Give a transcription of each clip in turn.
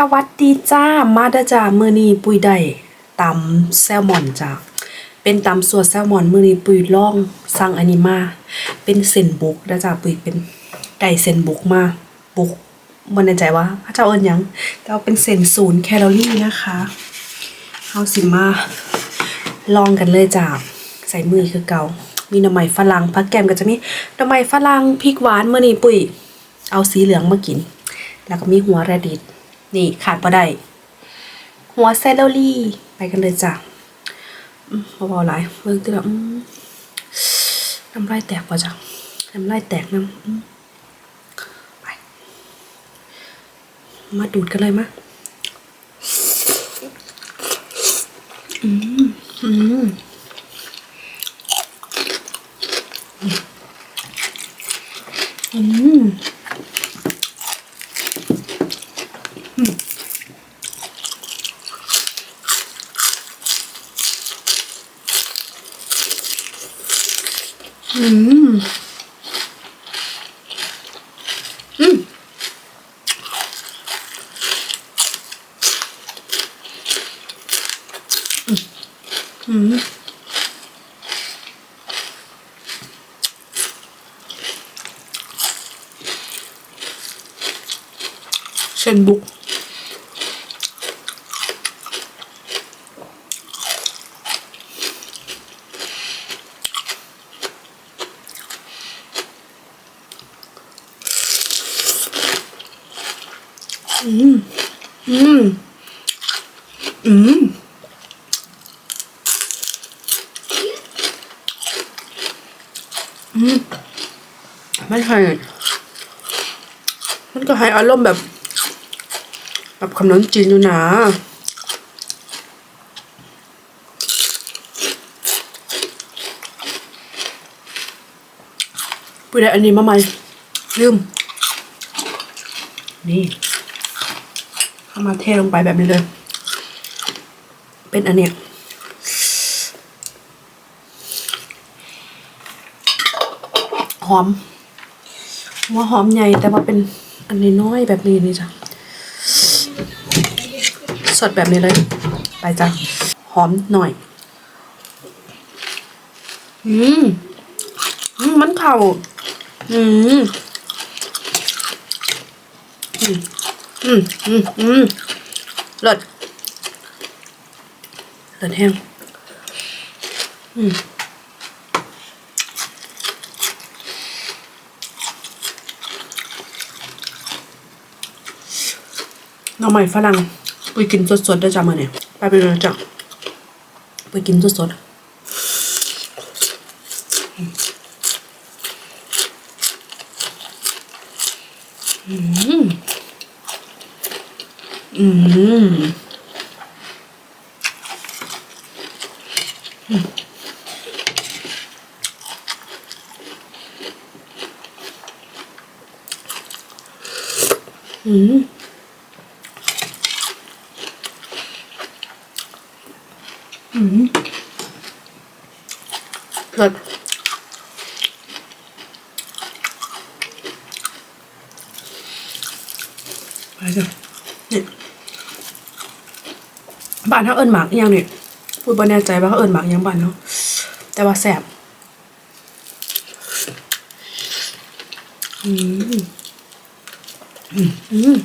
สวัสดีจ้า มาด้จ้ามือนีปุยได้ตำแซลมอนจ้าเป็นตำสัวแซลมอนมือนีปุยล่องสั่งอันนี้มาเป็นเส้นบุกด้อจ้าปุยเป็นได้เส้นบุกมาบุกบ่แน่ใจว่าพระเจ้าเอิ้นหยังแต่ว่าเป็นเส้นศูนย์แคลอรี่นะคะเฮาสิมาลองกันเลยจ้าใส่มือคือเกามีหน่อไม้ฝรั่งผักแกมก็จะมีหน่อไม้ฝรั่งพริกหวานมือนีปุยเอาสีเหลืองมากิน แล้วก็มีหัวระดิด นี่ขาดบ่ได้หัวเซลลรี่ ไปกันเลยจ้ะเบาๆหลายเบิ่งตื่นแล้วน้ำลายแตกป่ะจ้ะน้ำลายแตกน้ำไป มาดูดกันเลยมะอืมอืมอืม อืม อืม อืมเส้นบุก อืม อืม อืม อืม มันให้มันก็ให้อารมณ์แบบ แบบขนมจีนอยู่นะไปได้อันนี้มาใหม่ลืม นี่เข้ามาเทลงไปแบบนี้เลย เป็นอันเนี้ยหอม หัวหอมใหญ่แต่ว่าเป็นอันนี้น้อยแบบนี้นี่จ้ะสดแบบนี้เลย ไปจ้ะหอมหน่อย อืมอืมมันเข่าอืมอืมอืมอืมอืมเลิศเลิศแห้งอืม หน้องใหม่ฝรั่งไปกินสดๆได้จ้ามื่อเนี่ยไปไปเลยจ้ะไปกินสดๆอืม อืมอืม อืม เลิศไปจ้ะนี่บ้านเขาเอิญหมากยังเนี่ยพูดบ่แน่ใจว่าเขาเอิญหมากยังบ้านเขาะแต่ว่าแสบอืมอืม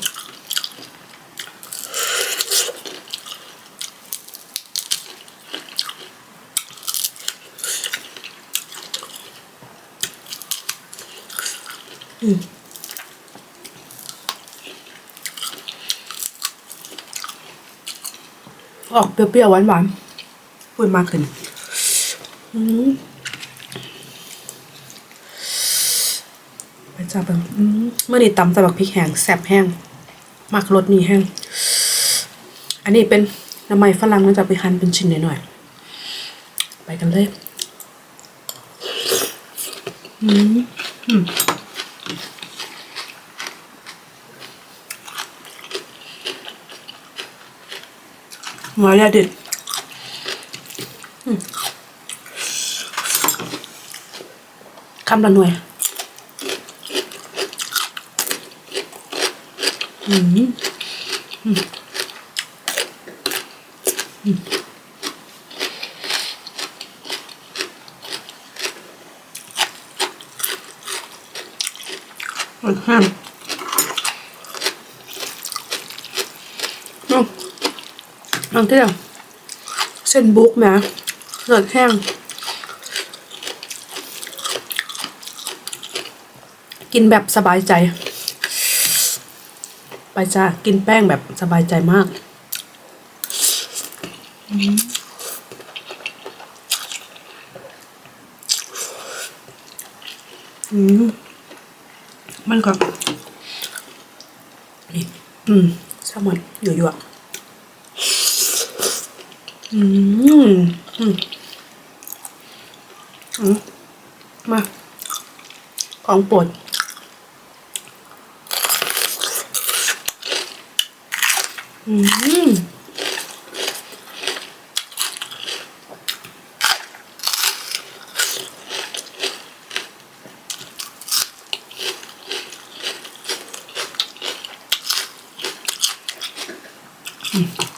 ออกเปรี้ยวๆหวานๆพูดมากขึ้นอืมไปจับแบบเมื่อนี้ตำแต่บักพริกแห้งแซ่บแห้งมักรสนี่แห้ง อันนี้เป็นน้ำมันฝรั่งนะจะไปหั่นเป็นชิ้นหน่อยๆไปกันเลย อืม อืมหัวละเด็ดอืมคำละหน่วย อืม มันแห้งน้องน้ องเที่ยวเส้นบุกนะเลือดแห้ง กินแบบสบายใจ ไปจ้ากินแป้งแบบสบายใจมากอืมมันก็นี่อืมแซลมอนอยู่ๆ อืมอืมอมา ของปรดอืมอืม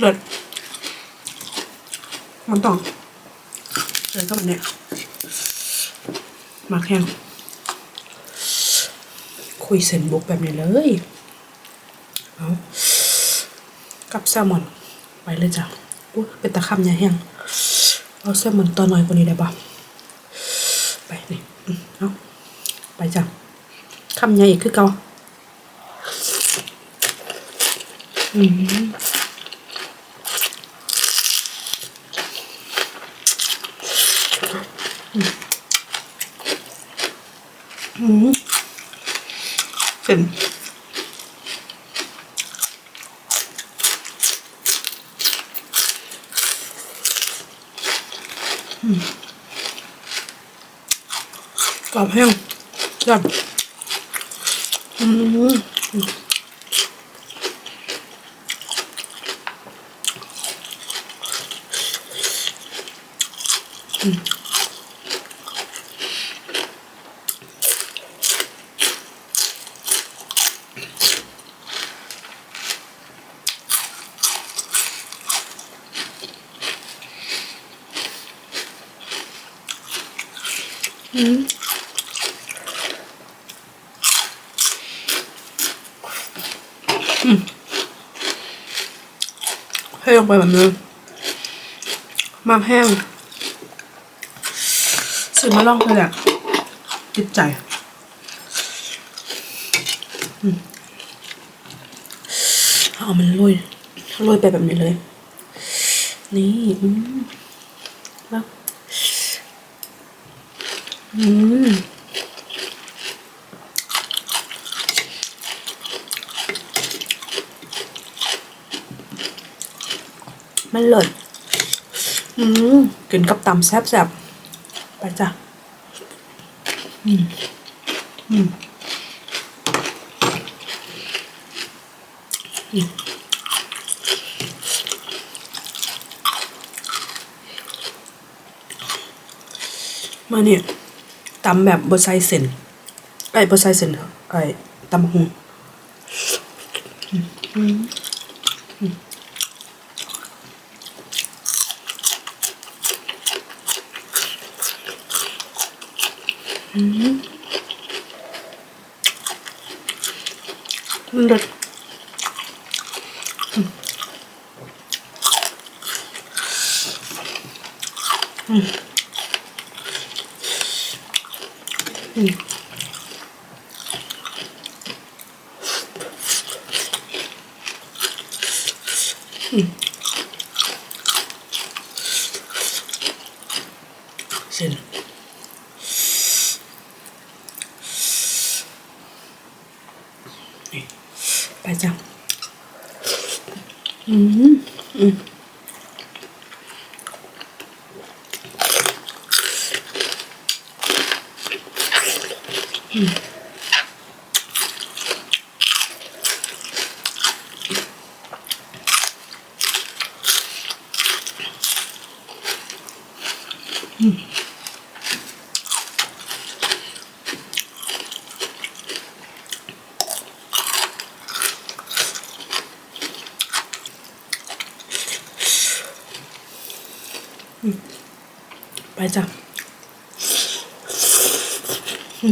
เลิศมันต้องเลยก็มันเนี่ยมักแห้งคุยเส้นบุกแบบนี้เลยเอากับแซลมอนไปเลยจ้ะอุ้ยเป็นตะคำใหญ่แห้งเอาแซลมอนตัวน้อยกว่านี้ได้ปะไปนี่เอาไปจ้ะคำใหญ่อีกคือเก่าอืม อืม เส้นกรอบแห้งจับอืม ให้ลงไปแบบนี้มาแห้งซื้อมาลองเลยแหละติดใจอืมเอามันโรยโรยไปแบบนี้เลย นี่อืมแล้ว อืมมันเลิศอืมกินกับตำแซ่บๆไปจ้ะ อืม อืม อืมมาเนี่ย ตำแบบบดไซเส้นไอ้ยบดไซเส้นไอ้ตำบักหุงอืมอืมอืมอืม เด็ 음. 음. 음. 맞아. ม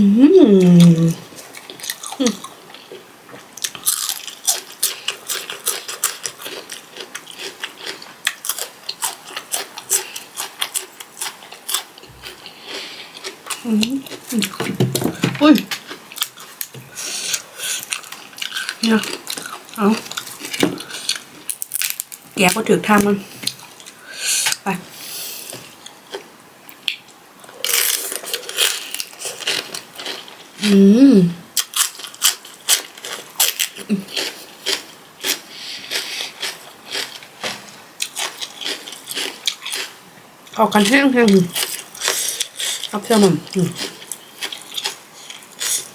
อุ้ยเนี่ยเอาแกะก็ถื อืมออกกันแห้งแห้งรับเชื่อมันม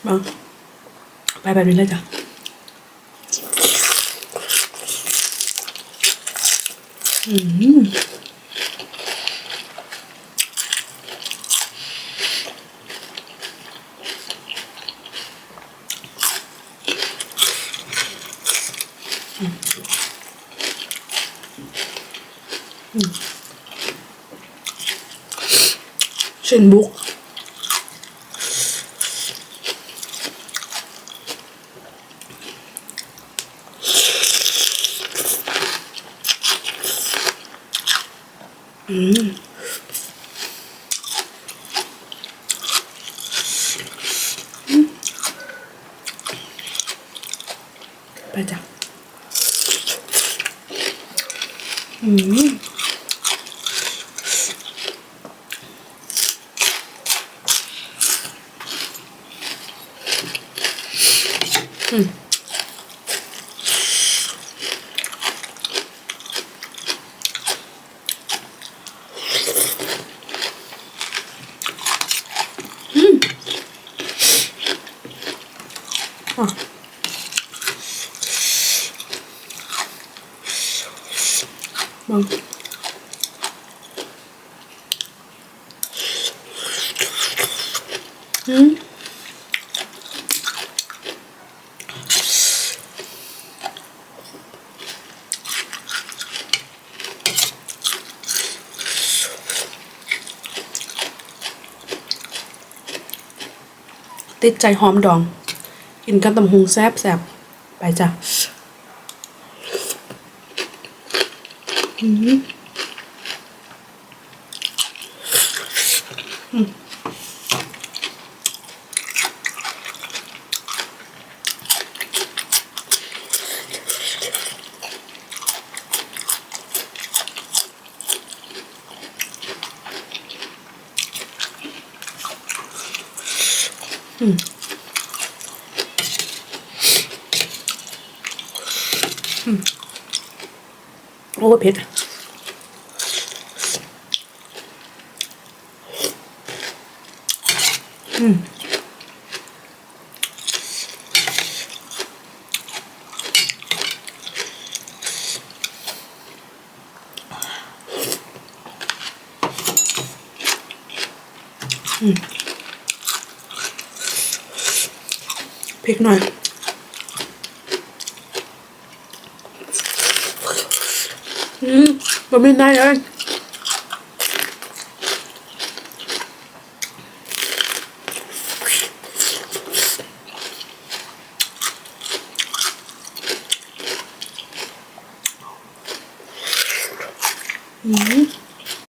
มาไปแบบนี้เลยจ้ะอืม เช่นบุก ไปจ้ะอืม อืมอะมึ ติดใจหอมดอง กินกับตำหงแซบแซบไปจ้ะ อืมอืม โอ้เผ็ดอืมอืมพริกหน่อย อื ม